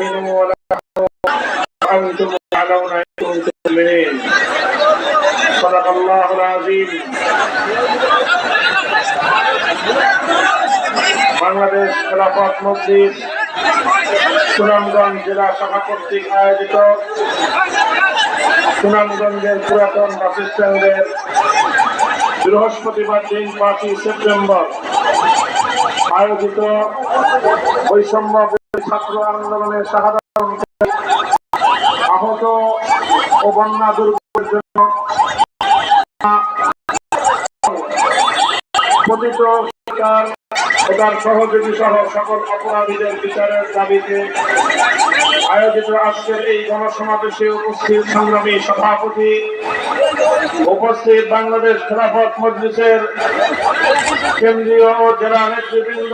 تهنوا ولا تحزنوا وأنتم تعلمون إن كنتم مؤمنين صدق الله العظيم বাংলাদেশ খেলাফত মসজিদ সুনামগঞ্জ জেলা শাখা কর্তৃক আয়োজিত সুনামগঞ্জের পুরাতন বাস স্ট্যান্ডের বৃহস্পতিবার দিন পাঁচই সেপ্টেম্বর আয়োজিত বৈষম্য বিরোধী ছাত্র আন্দোলনের সাধারণ আহত ও বন্যা দুর্যোগের জন্য পতিত সরকার ও তার সহযোগী সহ সকল অপরাধীদের বিচারের দাবিতে আয়োজিত আজকের এই গণসমাবেশে উপস্থিত সংগ্রামী সভাপতি উপস্থিত বাংলাদেশ খেলাফত মজলিসের কেন্দ্রীয় ও জেলা নেতৃবৃন্দ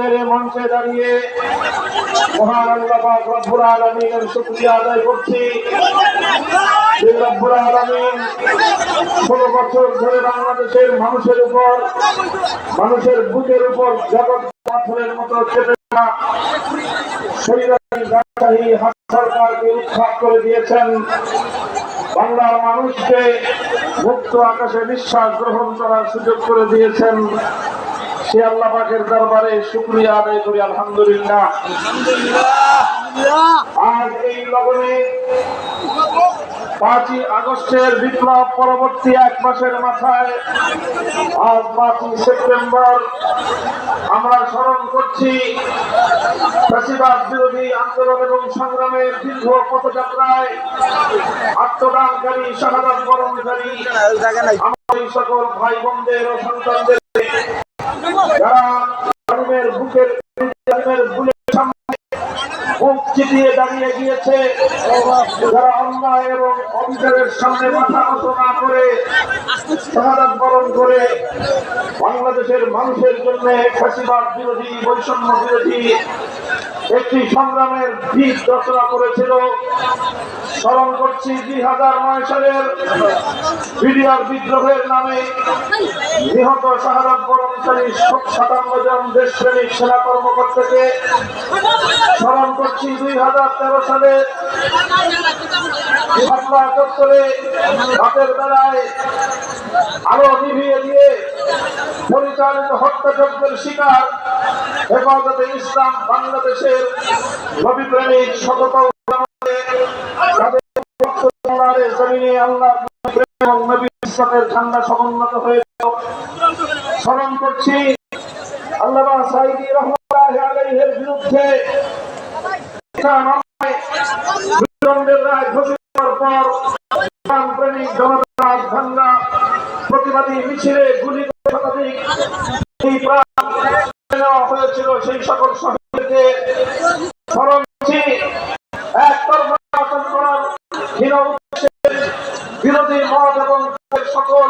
এই মঞ্চে দাঁড়িয়ে শুকরিয়া আদায় করছি। আলামিন ষোলো বছর ধরে বাংলাদেশের মানুষের উপর, মানুষের বুকের উপর জগৎ পাথরের মতো চেপে সরকারকে উৎখাত করে দিয়েছেন। বাংলার মানুষকে মুক্ত আকাশে বিশ্বাস গ্রহণ করার সুযোগ করে দিয়েছেন। সে আল্লাহ পাকের দরবারে শুক্রিয়া আদায় করি আলহামদুলিল্লাহ। আজ এই লগনে পাঁচই আগস্টের বিপ্লব পরবর্তী এক মাসের মাথায় আজ পাঁচই সেপ্টেম্বর আমরা স্মরণ করছি ফ্যাসিবাদ বিরোধী আন্দোলন এবং সংগ্রামের দীর্ঘ পথযাত্রায় আত্মদানকারী শাহাদাত বরণকারী সকল ভাই বোনদের ও সন্তানদের যারা ধর্মের বুকের জালিমের বুলের সামনে বুক দাঁড়িয়ে গিয়েছে যারা অন্যায় এবং অবিচারের সামনে মাথা মতো না করে শাহাদাত বরণ করে বাংলাদেশের মানুষের জন্য ফাঁসিবাদ বিরোধী, বৈষম্য বিরোধী একটি সংগ্রামের ভিত রচনা করেছিল স্মরণ করছি দুই হাজার নয় সালের বিডিআর বিদ্রোহের নামে নিহত শাহাদাত বরণকারী সাতান্ন জন দেশপ্রেমিক সেনা কর্মকর্তাকে স্মরণ করছি দুই হাজার তেরো সালে হামলা চত্বরে রাতের বেলায় আলো নিভিয়ে দিয়ে পরিচালিত হত্যাযজ্ঞের শিকার, হেফাজতে ইসলাম, বাংলাদেশের নবী প্রেমিক শতত জমিনে আল্লাহ এবং নবী ইসলামের ঠান্ডা সমুন্নত স্মরণ করছি আল্লাহ সাইদি বিরুদ্ধে রায় প্রেমিক জনতা ভাঙ্গা প্রতিবাদী মিছিলে গুলি শতাধিক নেওয়া হয়েছিল সেই সকল শহীদকে স্মরণ করছি। বিরোধী মত এবং সকল,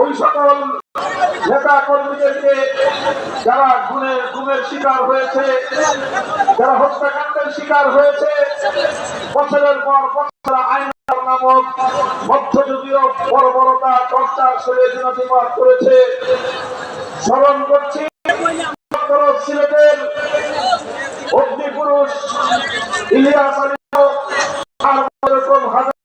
ওই সকল নেতা কর্মীদেরকে যারা গুণের গুণের শিকার হয়েছে, যারা হত্যাকাণ্ডের শিকার হয়েছে, বছরের পর বছর আইন নামক মধ্যযুগীয় বর্বরতা চর্চা শরীর দিনাতিবাদ করেছে। স্মরণ করছি সিলেটের অগ্নিপুরুষ ইলিয়াস আলী হাজার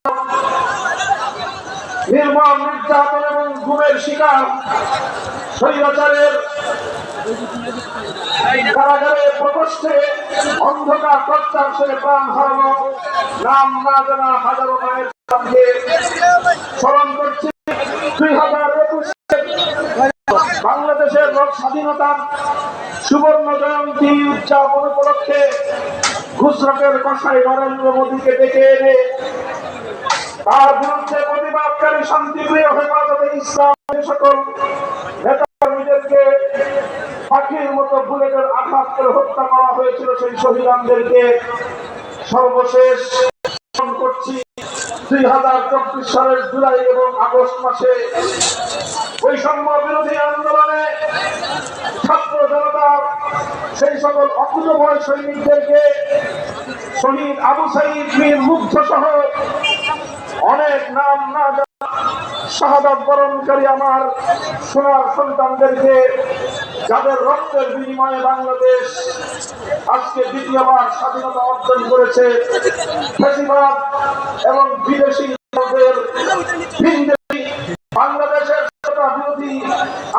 অন্ধকার নাম না জানা হাজারো মায়ের বাংলাদেশের স্বাধীনতার সুবর্ণ জয়ন্তী উদযাপন উপলক্ষে গুজরাটের কষাই নরেন্দ্র মোদীকে ডেকে এনে তার বিরুদ্ধে প্রতিবাদকারী শান্তিপ্রিয় হেফাজতে ইসলাম সকল নেতা কর্মীদেরকে পাখির মতো বুলেটের আঘাত করে হত্যা করা হয়েছিল সেই শহীদানদেরকে সর্বশেষ দুই হাজার চব্বিশ সালের জুলাই এবং আগস্ট মাসে বৈষম্য বিরোধী আন্দোলনে ছাত্র জনতা, সেই সকল অকুতভয় সৈনিকদেরকে শহীদ আবু সাইদ মীর মুগ্ধ সহ অনেক নাম না জানা শাহাদাত বরণকারী আমার সোনার সন্তানদেরকে যাদের রক্তের বিনিময়ে বাংলাদেশ আজকে দ্বিতীয়বার স্বাধীনতা অর্জন করেছে বেশিরভাগ এবং বিদেশি বাংলাদেশের বিরোধী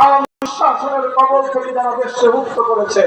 আওয়ামী শাসনের কবল থেকে যারা দেশকে মুক্ত করেছে।